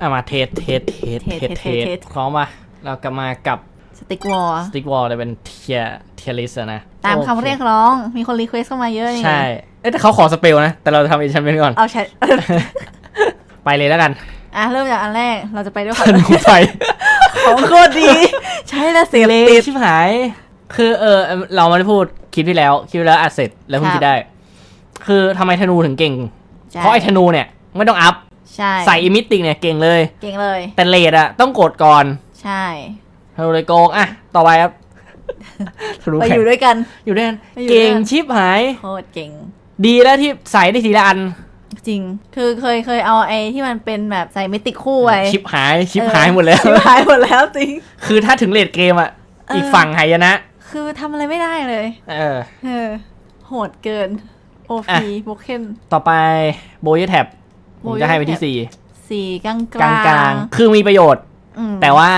อะมาเทสเทสเทสเทสเทสเทสเทสเทสพร้อมปะเรากลับมากับสติ๊กวอลสติ๊กวอลจะเป็นเทียเทียลิสนะ ตามโอคำเรียกร้องมีคนรีเควสเข้ามาเยอะนี่ใช่ เอ้ยแต่เขาขอสเปลนะ แต่เราจะทำเอชันเป็นก่อน เอาใช้ไปเลยแล้วกัน อะ เริ่มจากอันแรกเราจะไปด้วยธนูไฟของโคตรดี ใช้แล้วเสียเลติดชิบหาย คือเออเราไม่ได้พูดคลิปที่แล้วคลิปที่แล้วอัดเสร็จแล้วเพิ่งครับคิดได้ คือทำไมธนูถึงเก่งใช่เพราะไอ้ธนูเนี่ยไม่ต้องอัพ ใช่ใส่อิมิติกเนี่ยเก่งเลย เก่งเลย แต่เลดอะต้องกดก่อนใช่ธนูเลยโกงอะต่อไปครับธนูไปแข็องยู่ด้วยกันอยู่ด้วยกันไปอยู่ด้วยกัน เก่งชิบหายโคตรเก่ง ดีแล้วที่ใส่ได้ทีละอัน จริง คือเคยเคยเอาไอ้ที่มันเป็นแบบใส่มิติคู่ไว้ ชิบหาย ชิบหายหมดแล้ว ชิบหายหมดแล้วจริง คือถ้าถึงเลดเกมอะเอออีอีกฝั่งหายนะ คือทำอะไรไม่ได้เลย เออ เออ โหดเกิน โออะพีโบเคนต่อไปโบยแท็บ ผมจะให้ไปที่ Boyer สี่สี่กลางกลางกลางๆคือมีประโยชน์อืมแต่ว่า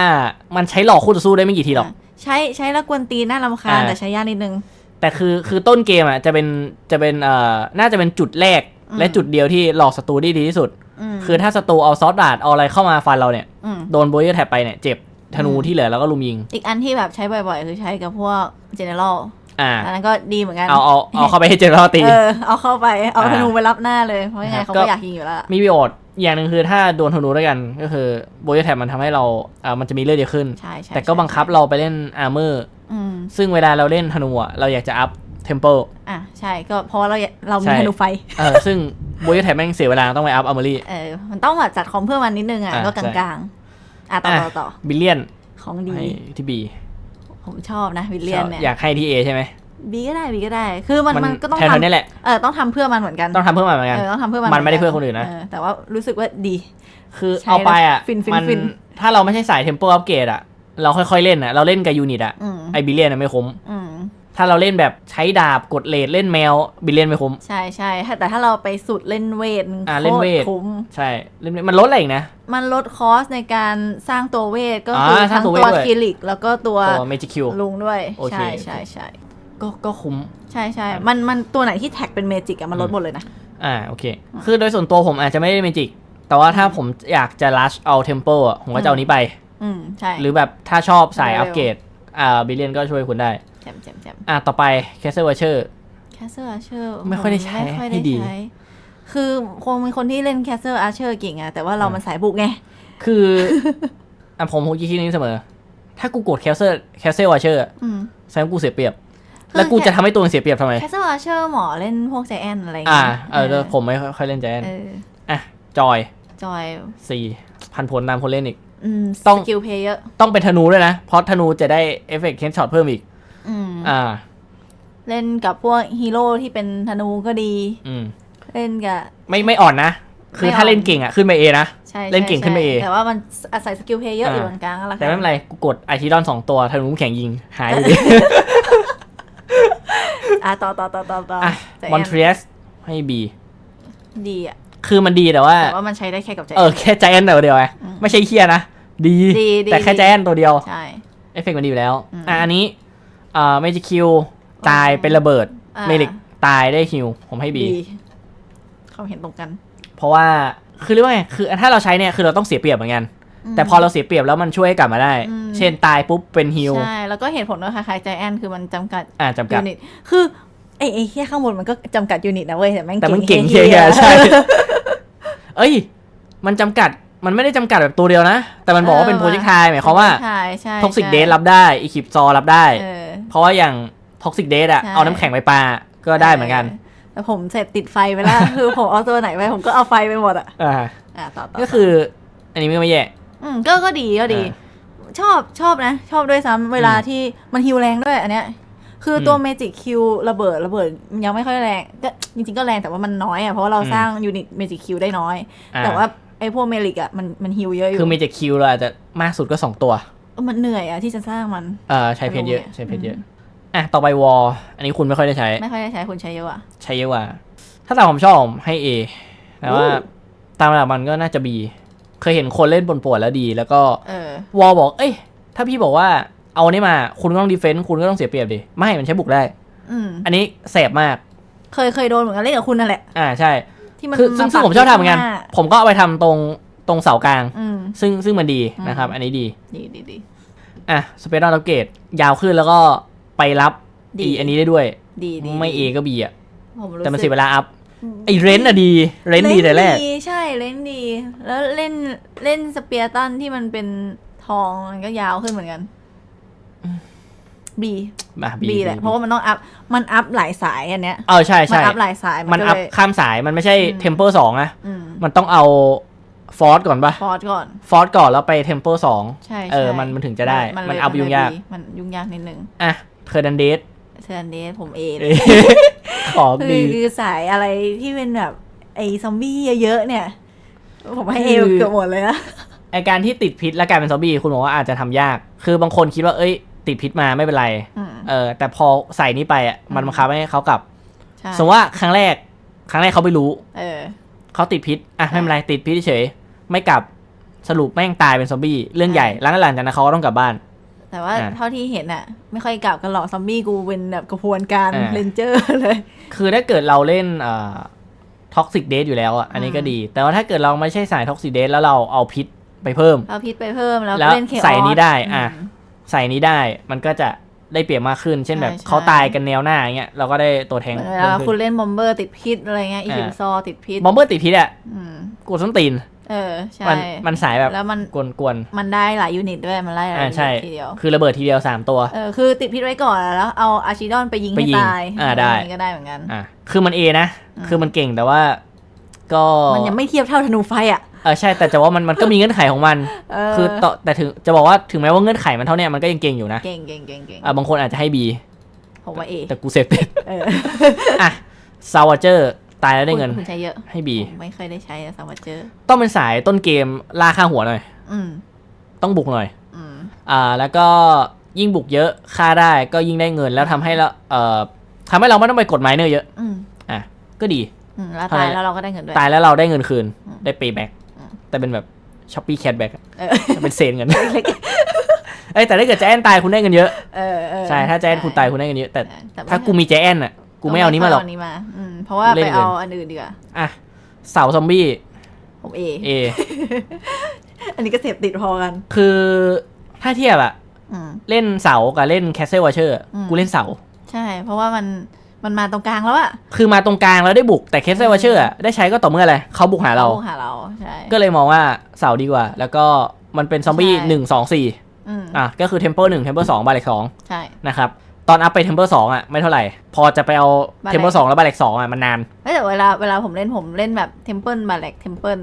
มันใช้หลอกคู่ต่อสู้ได้ไม่กี่ทีหรอก ใช้ใช้แล้วกวนตีนน่ารำคาญอ่าแต่ใช้ยากนิดนึง แต่คือคือต้นเกมอะจะเป็นจะเป็นเอ่อน่าจะเป็นจุดแรกอืมและจุดเดียวที่หลอกศัตรูได้ดีที่สุดมคือถ้าศัตรูเอาซอสดาดเอาอะไรเข้ามาฟันเราเนี่ยอืมโดนโบยแท็บไปเนี่ยเจ็บธนูอืมที่เหลือแล้วก็ลุมยิง อีกอันที่แบบใช้บ่อยๆ คือใช้กับพวก general อ่าอันนั้นก็ดีเหมือนกัน เอาเอาเอาเข้าไปให้เจอแล้วตี เออ เอาเข้าไป เอาอ่าธนูไปรับหน้าเลย เพราะยังไงครับเขาก็ก็อยากยิงอยู่แล้วล่ะมีประโยชน์อย่างหนึ่งคือถ้าโดนธนูด้วยกัน ก็คือโบยแท็บมันทำให้เราอ่ามันจะมีเลือดเยอะขึ้นใช่ใช่แต่ก็บังคับเราไปเล่นอาร์เมอร์อืมซึ่งเวลาเราเล่นธนูอะเราอยากจะอัพเทมเ e อะใช่ก็เพราะว่าเราเรามีใช่ธนูไฟเออซึ่งโบยแท็บแม่งเสียเวลาต้องไปอัพอาร์เมอรี่เออมันต้องแบบจัดคอมเพื่อมันนิดนึงอะอ่าก็กใช่ลางๆอะต่อต่อต่อบิลเลียนของดีให้ที่บี ผมชอบนะวิลเลียนเนี่ยอยากให้ที่เอใช่ไหมบีก็ได้บีก็ได้ คือมันมันก็ต้องแทนทำๆนี่แหละเออต้องทำเพื่อมันเหมือนกันต้องทำเพิ่มมาเหมือนกันเออต้องทำเพื่อมันมันไม่ได้หเพื่อคนอื่นนะเแต่ว่ารู้สึกว่าดี คือใช้เอาไปอะแล้วฟินฟินมันฟินถ้าเราไม่ใช่สายเทมเ e อัพเกรดอะเราค่อยๆเล่นอะเราเล่นกับยูนิตอะอืมไอบิลเลียนอะไม่คุ้มอืม ถ้าเราเล่นแบบใช้ดาบกดเลดเล่นแมว บิลเลียนไม่คุ้ม ใช่ใช่แต่ถ้าเราไปสุดเล่นเวทอ่าเล่นเวทโคตรคุ้ม ใช่เล่นมันลดอะไรอีกนะ มันลดคอสในการสร้างตัวเวทก็อ่าคือสร้าทั้งงตัวเวตัทวด้วยคิลิก แล้วก็ตัวตัวเมจิคิวลุงด้วยโอเคใช่โอเคใช่ใช่ก็ก็คุ้ม ใช่ใช่มันมันตัวไหนที่แท็กเป็นเมจิกอะมันลดหมดเลยนะ อ่าโอเค คือโดยส่วนตัวผมอาจจะไม่ได้เมจิก แต่ว่าถ้าผมอยากจะลัชเอาเทมเ e อะผมก็จะเอานี้ไป อืมใช่ หรือแบบถ้าชอบสายเร็วๆอัปเกรดอ่าบิลเลียนก็ช่วยคุณได้ แจมแจมแจมอ่าต่อไปแคสเซิลวเชอร์แคสเซอร์อาเชอร์ไม่ค่อยได้ใช้ไม่ค่อยให้ได้ดี ใช้ คือคงเป็นคนที่เล่นแคสเซอร์อาเชอร์เก่งอะแต่ว่าเรามันสายบุกไง คือ อะผมผมคิดนี้เสมอ ถ้ากูกดแคสเซิลแคสเซิลวเชอร์อืม แสดงว่ากูเสียเปรียบ คือ แล้วกูจะทำให้ตัวเองเสียเปรียบทำไมแคสเซอร์อาเชอร์หมอเล่นพวกใจแอนอะไรย่งอ่างี้ยเออแล้วผมไม่ค่อยเล่นแจนเอออะจอยจอย สี่พันผลตามคนเล่นอีก อืม ต้อง สกิลเพลเยอร์ต้องเป็นธนูด้วยนะ เพราะธนูจะได้เอฟเฟกต์เคนช็อตเพิ่มอีก อืมอ่า เล่นกับพวกฮีโร่ที่เป็นธนูก็ดี อืม เล่นกับ ไม่ไม่อ่อนนะ คือไม่อ่อน ถ้าเล่นเก่งอะขึ้นไปเอนะ ใช่เล่นเก่งใช่ขึ้นไปเอง แต่ว่ามันอาศัยสกิลเพลเยอร์อ่าอยู่ตรงกลางแล้วแต่ไม่เป็นไร กูกดไอทีดอนสองตัวธนูน้ำแข็งยิง หายอยู่ดี อะต่อต่อต่อต่อต่ออะใจมอนแอเทรียสให้บี ดีอะคือมันดีแต่ว่า แต่ว่ามันใช้ได้แค่กับใจ เออแค่ใจแอนตัวเดียวไงอืมไม่ใช่เคียนะ ดี ดีดีแต่แค่ดี ใจแอนตัวเดียว ใช่ เอฟเฟกต์มันดีอยู่แล้ว อืม อะอันนี้ อ่าเมจิคิวตายเป็นระเบิดอ่า เมลิกตายได้ฮิวผมให้บี เขาเห็นตรงกันเพราะว่าคือเรียกว่าไงคือถ้าเราใช้เนี่ยคือเราต้องเสียเปรียบเหมือนกัน ม แต่พอเราเสียเปรียบแล้วมันช่วยให้กลับมาได้ อืม เช่นตายปุ๊บเป็นฮิวใช่ แล้วก็เหตุผลก็คล้ายๆใจแอนคือมันจำกัดอ่าจำกัด ยูนิต คือไอ้ไอ้แค่ข้างบนมันก็จำกัดยูนิตนะเว้ยแต่แม่งแต่มันเก่งหี้เฮียๆใช่ เอ้ย มันจำกัด มันไม่ได้จำกัดแบบตัวเดียวนะ แต่มันบอกว่าเป็นโปรเจกต์ไทหมายความว่าใช่ใช่ท็อกซิกใช่เดทรับได้อีคิปซอรับได้ เออ เพราะว่าอย่างท็อกซิกเดทอะใช่ เอาน้ำแข็งไปปาก็ได้เหมือนกันแต่ผมเสพติดไฟไปแล้ว คือผมเอาตัวไหนไปผมก็เอาไฟไปหมดอะอ่าอะต่อต่อก็คือ อันนี้ไม่แย่ อืมก็ก็ดีก็ดี ชอบชอบนะ ชอบด้วยซ้ำเวลาที่มันฮิวแรงด้วยอันเนี้ย คือตัวอืมเมจิกคิวระเบิดระเบิดยังไม่ค่อยแรงก็จริงๆก็แรงแต่ว่ามันน้อยอะเพราะว่าเราอืม สร้างยูนิตเมจิกคิวได้น้อย อ่าแต่ว่า ไอ้พวกเมลิกอะมันมันฮิวเยอะอยู่คือเมจิคิวเราอาจจะมากสุดก็สองตัวเออมันเหนื่อยอะที่จะสร้างมันเอ่อใช้เพชรเยอะไม่รู้ไงใช้เพชรเยอะอะต่อไปวอลอันนี้คุณไม่ค่อยได้ใช้ ไม่ค่อยได้ใช้คุณใช้เยอะอะใช้เยอะกว่า ถ้าตามผมชอบผมให้ A แต่ว่าอู้ตามระดับมันก็น่าจะ B เคยเห็นคนเล่นบนปวดแล้วดี แล้วก็เออวอลบอก เอ้ย ถ้าพี่บอกว่าเอาอันนี้มา คุณก็ต้องดีเฟนต์คุณก็ต้องเสียเปรียบดิ ไม่ มันใช้บุกได้อืมอันนี้แสบมาก เคยเคยโดนเหมือนกันเล่นกับคุณนั่นแหละ อ่าใช่ ที่มันคือซึ่งซึ่งาผมชอบทำเหมือนกันข้างหาผมก็เอาไปทำตรงตรงเสากลางอืมซึ่งซึ่งมันดีอืมนะครับ อันนี้ดี ดีดีดีอะสเปซดอนเกตยาวขึ้นแล้วก็ไปรับดีอีอันนี้ได้ด้วย ดีดีไม่ A ก็ B อะผมรู้แต่มันสึเสีกยเวลาอัพไอเรนต์อะดี เรนต์ดีแต่แรกดีใช่เล่นดี แล้วเล่นเล่นสเปียร์ตันที่มันเป็นทองมันก็ยาวขึ้นเหมือนกัน บีมา B บีแหละเพราะว่ามันต้องอัพมันอัพหลายสายอันเนี้ยเออใช่มันใช่อัพหลายสายมันก็อัพเลยข้ามสายมันไม่ใช่อืมเทมเปอร์สองนะอืมมันต้องเอาฟอร์สก่อนปะฟอร์ดก่อนฟอร์สก่อนแล้วไปเทมเปอร์สองใช่เออใช่มันมันถึงจะได้เลยมันอัพยุ่งยากเลมันยุ่งยากนิดนึงอะเทอร์นันเดสเซนเดสผมเอของคือดีคือสายอะไรที่เป็นแบบไอ้ซอมบี้เยอะๆเนี่ย ผมให้คืเออเกือบหมดเลยนะไอการที่ติดพิษแล้วกลายเป็นซอมบี้คุณบอกว่าอาจจะทำยาก คือบางคนคิดว่าเอ้ย ติดพิษมาไม่เป็นไรอืมเออ แต่พอใส่นี้ไปอะมันอืมบังคับให้เขากลับใช่สมมติว่าครั้งแรก ครั้งแรกเขาไม่รู้ เออเขาติดพิษอะไม่เป็นไรติดพิษเฉยไม่กลับสรุปแม่งตายเป็นซอมบี้เรื่องใหญ่แล้วหลังจากนั้นเขาก็ต้องกลับบ้าน แต่ว่าอะเท่าที่เห็นอะไม่ค่อยกลับกันหรอกซอมบี้กูเป็นแบบกระพวนการอะเรนเจอร์เลย คือถ้าเกิดเราเล่นเอ่อท็อกซิกเดทอยู่แล้วอะอันนี้ก็อืมดี แต่ว่าถ้าเกิดเราไม่ใช่สายท็อกซิกเดทแล้วเราเอาพิษไปเพิ่ม เอาพิษไปเพิ่มแล้วแล้วเล่นเคออสใส่นี้ได้ อะม ใส่นี้ได้มันก็จะได้เปรียบมากขึ้น เช่นแบบใช่ใช่ เขาตายกันแนวหน้าอย่างเงี้ยเราก็ได้ตัวแทงเหมือนเวเพิ่ลามคุขึ้ณน เล่นบอมเบอร์ติดพิษอะไรเงี้ยอีอ่าพิวซอติดพิษบอมเบอร์ติดพิษอะอืมกูส้นตีนเออใช่มันมันสายแบบแล้วมันกวนมันได้หลายยูนิตด้วยมันไล่หลายๆอ่ายูใช่ นิตทีเดียวคือระเบิดทีเดียวสามตัว เออคือติดพิษไว้ก่อนแล้วเอาอาชิดอนไปยิงไปให้ยิงตายอ่าได้ ย่งนี้ก็ได้เหมือนกัน อะคือมันเอนะ อืม คือมันเก่งแต่ว่า ก็มันยังไม่เทียบเท่าธนูไฟอะ เออใช่แต่จะว่ามันมันก็มีเงื่อนไขของมันเอคือต่อแต่ถึงจะบอกว่าถึงแม้ว่าเงื่อนไขมันเท่าเนี้ยมันก็ยังเก่งอยู่นะเก่งเก่งเก่งเก่งอะบางคนอาจจะให้บีผมว่าเอแต่กูเซฟเต็ดเอออะซาวเจอร์ตายแล้วได้เงินคุณใช้เยอะให้บีผมไม่เคยได้ใช้สวัสเจอร์ต้องเป็นสายต้นเกมล่าค่าหัวหน่อยอืมต้องบุกหน่อยอืมอ่า แล้วก็ยิ่งบุกเยอะค่าได้ก็ยิ่งได้เงินแล้วทำให้เราเอ่อทำให้เราไม่ต้องไปกดไมเนอร์เยอะอืมอะก็ดีอืมแล้วเท่านั้ตายนแล้วเราก็ได้เงินด้วยตายแล้วเราได้เงินคืนอืมได้ payback อืมแต่เป็นแบบช้อปปี้แคทแบ็กเออเป็นเซนเงินเอ้ยแต่ถ้าเกิดแจแอนตายคุณได้เงินเยอะเออเออใช่ถ้าแจแอนคุณตายคุณได้เงินเยอะแต่แต่ถ้ากูมีแจแอนอะกูไม่เอานี้มาหรอกเนี้มาอืมเพราะว่าเล่ไปนเลยเอาอันอื่นดีกว่าอะเสาซอมบี้ผมเอเออันนี้ก็เสพติดพอกัน คือถ้าเทียบอะอืมเล่นเสากับเล่นแคสเซิลวอเชอร์อืมกูเล่นเสา ใช่ เพราะว่ามัน มันมาตรงกลางแล้วอะคือมาตรงกลางแล้วได้บุกแต่แคสเซิลวอเชอร์ได้ใช้ก็ต่อเมื่ออะไรเขาบุกหาเราหาเรา ใช่ ก็เลยมองว่าเสาดีกว่า แล้วก็มันเป็นซอมบี้ใช่ หนึ่งสองสี่อืมอะก็คือเทมเ e ลหนึ่งเทมเ e ลสองบาเล็กสองใช่ นะครับ ตอนอัพไปเทมเ e ลสองอะไม่เท่าไหร่ พอจะไปเอา Ballet เทมเ e ลสองแล้วบาเล็กสองอะมันนานไม่แต่เวลาเวลาผมเล่นผมเล่นแบบเทมเพิลบาเล็กเทมเพิล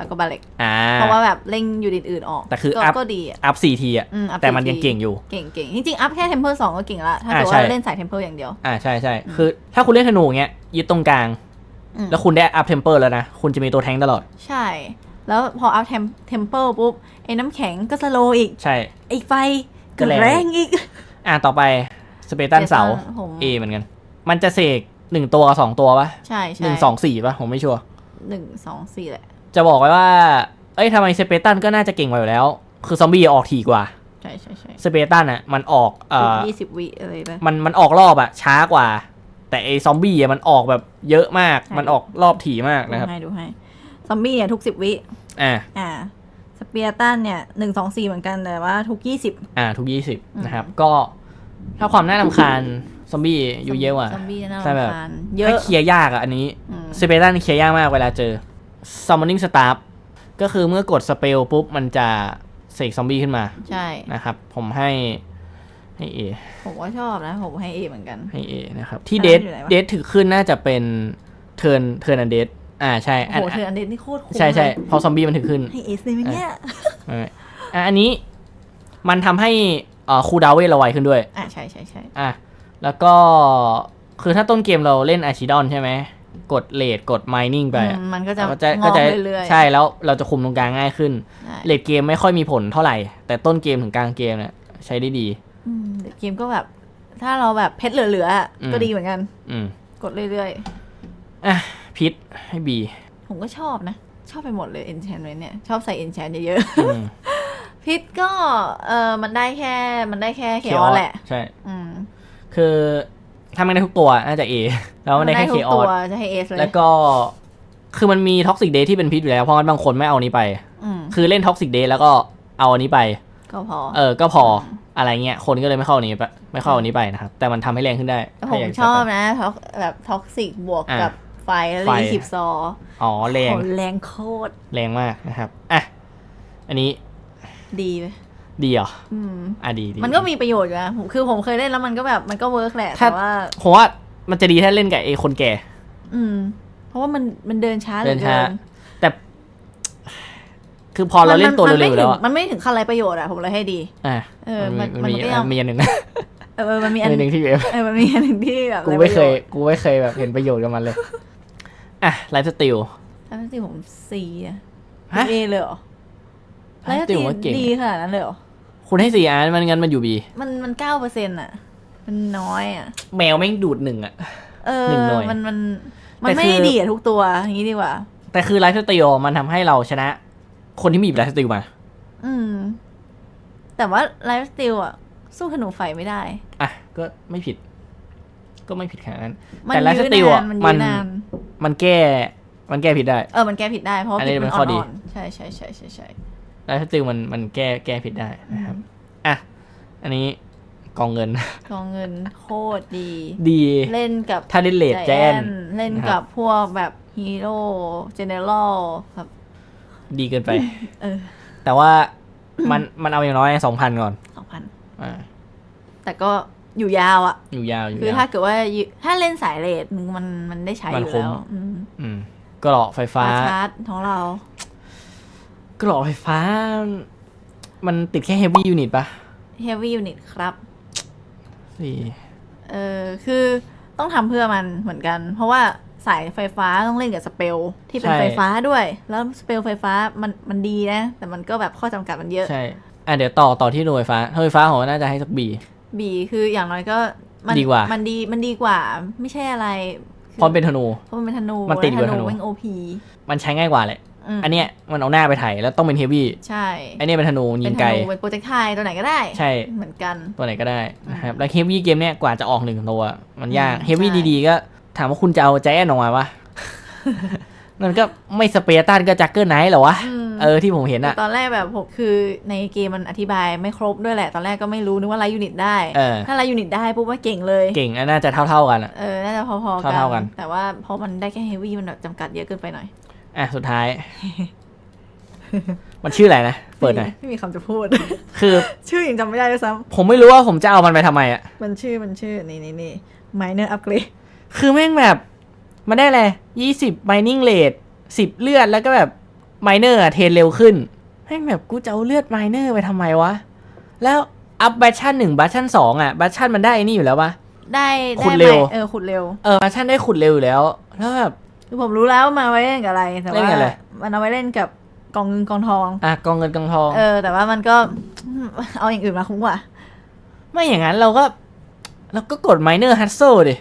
แล้วก็บาเล็กอ่าเพราะว่าแบบเล่นยูนิตอื่นออกแต่คือก็อัพก็ดีอะอัพสี่ทีอะอืมอัพแต่มัน4ยังเก่งอยู่เก่งเก่งจริงๆ อัพแค่เทมเพิลสองก็เก่งละถ้าอ่าเกิดใช่ว่าเล่นสายเทมเพิลอย่างเดียวอ่าใช่ใช่คือถ้าคุณเล่นธนูเงี้ยยึดตรงกลางอืมแล้วคุณได้อัพเทมเ e ลแล้วนะ คุณจะมีตัวแทงค์ตลอด ใช่ แล้วพออัพเทมเทมเพิลปุ๊บไอ้น้ำแข็งก็สโลว์อีกใช่ไอ้ไฟก็ก็แรงแรงอีก อ่าต่อไปสเปตันเสาผมเอเหมือนกัน มันจะเสกหนึ่งตัวกับสองตัวปะใช่ใช่หนึ่งสองสี่ปะผมไม่ชัวร์หนึ่งสองสี่แหละ จะบอกไว้ว่า เอ้ยทำไมสเปตันก็น่าจะเก่งกว่าอยู่แล้ว คือซอมบี้ออกถี่กว่า ใช่ใช่ใช่สเปตันอะมันออกเอ่อยี่สิบวิอะไรไปมันมันออกรอบอะช้ากว่า แต่ไอซอมบี้อะมันออกแบบเยอะมากใช่มันออกรอบถี่มากดูนะครับให้ดูให้ ซอมบี้เนี่ยทุกสิบวิ อ่า อ่า สเปียร์ตันเนี่ยหนึ่งสองสี่เหมือนกันแต่ว่าทุกยี่สิบ อ่า ทุกยี่สิบอืมนะครับ ก็ถ้าความน่ารำคาญซอมบี้อยู่เยอะว่ะซอมบี้น่าใช่แบบรำคาญเยถ้าอะเคลียร์ยากอะอันนี้อืมสเปตันเคลียร์ยากมากเวลาเจอ summoning staff ก็คือเมื่อกดสเปลปุ๊บ มันจะเสกซอมบี้ขึ้นมาใช่ นะครับ ผมให้ให้เอผมว่าชอบนะ ผมให้เอเหมือนกัน ให้เอนะครับ ที่อ่าเดทอยู่ไหนวะเดทถือขึ้นน่าจะเป็นเทิร์นเทิร์นอันเดทอ่าใช่โอ้อันโหเธออันเดนนี่โคตรคุ้มใช่ใช่เลยเพอซอมบี้มันถือขึ้น ให้เอสเลยไหมเนี่ยไม่ไม่อะอันนี้มันทำให้เอ่อคูลดาวน์เวทเราไวขึ้นด้วย อะใช่ใช่ใช่อะแล้วก็คือถ้าต้นเกมเราเล่นอาชิดอนใช่ไหม กดเลดกดไมนิ่งไปอะอืมมันก็จะก็จะงก็อกจะเรื่อยๆ ใช่แล้วเราจะคุมตรงกลางง่ายขึ้นใช่ เลดเกมไม่ค่อยมีผลเท่าไหร่ แต่ต้นเกมถึงกลางเกมเนี่ยใช้ได้ดี อืมเดี๋ยวเกมก็แบบ ถ้าเราแบบเพชรเหลือๆอะอืม ก็ดีเหมือนกัน อืมกดเรื่อยอะพิษให้บีๆ ผมก็ชอบนะ ชอบไปหมดเลย enchantment เนี่ย ชอบใส่ enchant เยอะอืมๆ พิษก็เออมันได้แค่มันได้แค่เคออสแหละ ใช่ อืม คือ ถ้าไม่ได้ทุกตัวน่าจะเอแล้วมันได้แค่ทุเคกออตัวสจะให้เอสเลยแล้วก็คือมันมีท็อกซิกเดย์ที่เป็นพิษอยู่แล้ว เพราะงั้นบางคนไม่เอานี้ไป อืมคือเล่นท็อกซิกเดย์แล้วก็เอาอันนี้ไป ก็พอ เออ ก็พออะไรเงี้ย คนก็เลยไม่เข้าอันนี้ไปไม่เข้าอันนี้ไปนะครับ แต่มันทำให้แรงขึ้นได้แต่ผถ้ามอยากชอบจะไปนะท็อกแบบท็อกซิกบวกอะกับไฟแล้วไฟ รีคิปซออ๋อแรง โหแรงโคตรแรงมากนะครับ อะ อันนี้ดีไป ดีเหรออืมอะดีดีมันก็มีประโยชน์อยู่นะผมคือผมเคยเล่นแล้วมันก็แบบมันก็เวิร์กแหละถ้าแต่ว่าผมว่ามันจะดีถ้าเล่นกับไอ้คนแก่ อืม เพราะว่ามันมันเดินช้าหเดิลือนช้าเกินแต่ คือพอเราเล่นตัวมัเร็วๆไม่แล้วถึงอะมันไม่ถึงขั้นไรประโยชน์อะผมเลยให้ดีอะเออ มันมันมีมันก็ยังมีอันหนึ่งนะเออมันมีอันมีอันหนึ่งที่เอฟเออมันมีอันหนึ่งที่แบบกูไม่เคย กูไม่เคยแบบเห็นประโยชน์กับมันเลยอะไลฟ์สติลแล้วที่ผมซีอะฮะเอเลยเหรอไลฟ์สติลว่าเก่งดีขนาดนั้นเลยเหรอ คุณให้สี่อันมันงั้นมันอยู่บี มันมันเก้าเปอร์เซ็นต์อะมันน้อยอะแมวแม่งดูดหนึ่งอะเออ หนึ่งหน่วยมันมันมันแต่ไม่คือ ได้ดีอะทุกตัวอย่างนี้ดีกว่า แต่คือไลฟ์สติลมันทำให้เราชนะ คนที่มีไลฟ์สติลมา อืม แต่ว่าไลฟ์สติลอะสู้ธนูไฟไม่ได้ อะ ก็ไม่ผิด ก็ไม่ผิดขนาดนั้น มันแต่ไลฟ์สยื้อติลนาอะนมันมัยื้น อนานมันแก้ มันแก้ผิดได้ เออมันแก้ผิดได้เพราะว่าอันนี้ผิดเป็มันนข้อดี อ่อนๆใช่ใช่ใช่ใช่ใช่ ไลฟ์สติลมันมันแก้แก้ผิดได้นะครับอะอันนี้กองเงิน กองเงินโคตรดี ดีเล่นกับถ้าเล่นเลดแจนเล่นนะครับกับพวกแบบฮีโร่เจเนอเรลแบบดีเกินไปเออแต่ว่ามันมันเอาอย่างน้อยสองพันก่อนสองพันอ่าแต่ก็อยู่ยาวอะ่ะ อยู่ยาวอยู่คือยาวถ้าเกิดว่าอยู่ถ้าเล่นสายเลดมันมันได้ใช้มัอนยู่คุ้มแล้วอืมอืมกรอกไฟฟ้ามาชาร์จของเรา กรอกไฟฟ้า มันติดแค่เฮฟวี่ยูนิตปะ Heavy Unit ครับ สี่ เออคือต้องทำเพื่อมันเหมือนกัน เพราะว่าสายไฟฟ้าต้องเล่นกับสเปลที่เป็นไฟฟ้าด้วย แล้วสเปลไฟฟ้ามันมันดีนะ แต่มันก็แบบข้อจำกัดมันเยอะ ใช่ อะเดี๋ยวต่อต่อที่หน่วยไฟฟ้าหน่วยไฟฟ้าผมว่าน่าจะให้สักบี บีคืออย่างน้อยก็มัดีกว่ามันดีมันดีกว่า ไม่ใช่อะไรคือเพราะเป็นธนู เพราะมันเป็นธนูมันติดอยู่กับและธนู แม่งโอพีมันใช้ง่ายกว่าแหละ อันเนี้ยมันเอาหน้าไปไถแล้วต้องเป็นเฮฟวี่ใช่ไอเนี้ยเป็นธนูยิเป็นงธไกลนูเป็นโปรเจกต์ไทตัวไหนก็ได้ ใช่เหมือนกันตัวไหนก็ได้นะครับแล้วเฮฟวี่เกมเนี้ยกว่าจะออกหนึ่งตัวมันยากอืมเฮฟวี่ใช่ดีๆ ก็ถามว่าคุณจะเอาใจแอนออกมาวะมันก็ไม่สเปรตันก็จักเกอร์ไนท์เหรอวะอืมเออที่ผมเห็นอะตอนแรกแบบผมคือในเกมมันอธิบายไม่ครบด้วยแหละ ตอนแรกก็ไม่รู้นึกว่าไลท์ยูนิตได้เออถ้าไลท์ยูนิตได้ปุ๊บว่าเก่งเลยเก่งอันน่าจะเท่าๆกันอะเออน่าจะพอๆกันเท่าๆกัน แต่ว่าพอมันได้แค่เฮฟวี่มันแบบจำกัดเยอะเกินไปหน่อย อะสุดท้าย มันชื่ออะไรนะ เปิดหน่อย ไม่มีคำจะพูด คือ ชื่อยังจำไม่ได้ด้วยซ้ผมไม่รู้ว่าผมจะเอามันไปทำไมอะำมันชื่อมันชื่อนี่นี่นี่ minor upgrade คือแม่งแบบ มันได้เลยยี่สิบ mining rate สิบเลือดแล้วก็แบบ miner อะเทรนเร็วขึ้น แม่งแบบกูจะเอาเลือด miner ไปทำไมวะ แล้วอัพบัชชั่นหนึ่งบัชชั่นสองอะบัชชั่นมันได้ไอ้นี่อยู่แล้วปะ ได้ขุได้ดเร็ว ไหมเออขุดเร็ว เออบัชชั่นได้ขุดเร็วอยู่แล้ว แล้วแบบ คือผมรู้แล้วว่ามาไว้เล่นกับอะไรแต่เล่นว่ากับอะไร มันเอาไว้เล่นกับกองเงินกองทอง อะกองเงินกองทอง เออ แต่ว่ามันก็ เอาอย่างอื่นมาคุ้มกว่า ไม่อย่างนั้นเราก็ เราก็กด miner hustle ดิ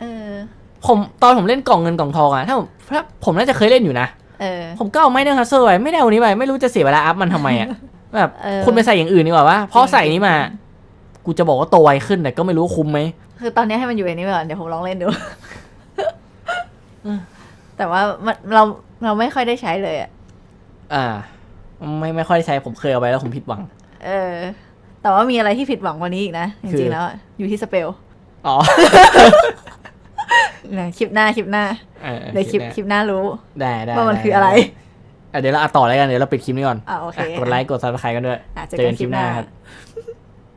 เออ ผมตอนผมเล่นกล่องเงินกล่องทองอะถ้าผมถ้าผมน่าจะเคยเล่นอยู่นะ เออ ผมก็เอาไม่เนอร์ฮัสเซอร์ไปไม่ได้เอานี้ไปไม่รู้จะเสียเวลาอัพมันทำไมอะแบบเออ คุณไปใส่อย่างอื่นดีกว่าว่าเพราะใส่นี้มา กูจะบอกว่าโตไวขึ้นแต่ก็ไม่รู้ว่าคุ้มไหม คือตอนนี้ให้มันอยู่ในนี้ไปก่อนเดี๋ยวผมลองเล่นดูอืม แต่ว่ามันเราเราไม่ค่อยได้ใช้เลยอะอ่า ไม่ไม่ค่อยได้ใช้ผมเคยเอาไปแล้วผมผิดหวัง เออ แต่ว่ามีอะไรที่ผิดหวังกว่านี้อีกนะจคืริงอๆแล้วอะอยู่ที่สเปล อ๋อนะคลิปหน้าคลิปหน้าเออเดี๋ยวคลิปคลิปหน้ารู้ ได้ได้ว่ามันด้คืออะไรอะเดี๋ยวเราอัดต่อแล้วกันเดี๋ยวเราปิดคลิปนี้ก่อนอ่าโอเคอะกดไลค์กดซับสไครต์กันด้วยอะเจอเจอกักันนคคลิลิปปหหน้าน้าครับ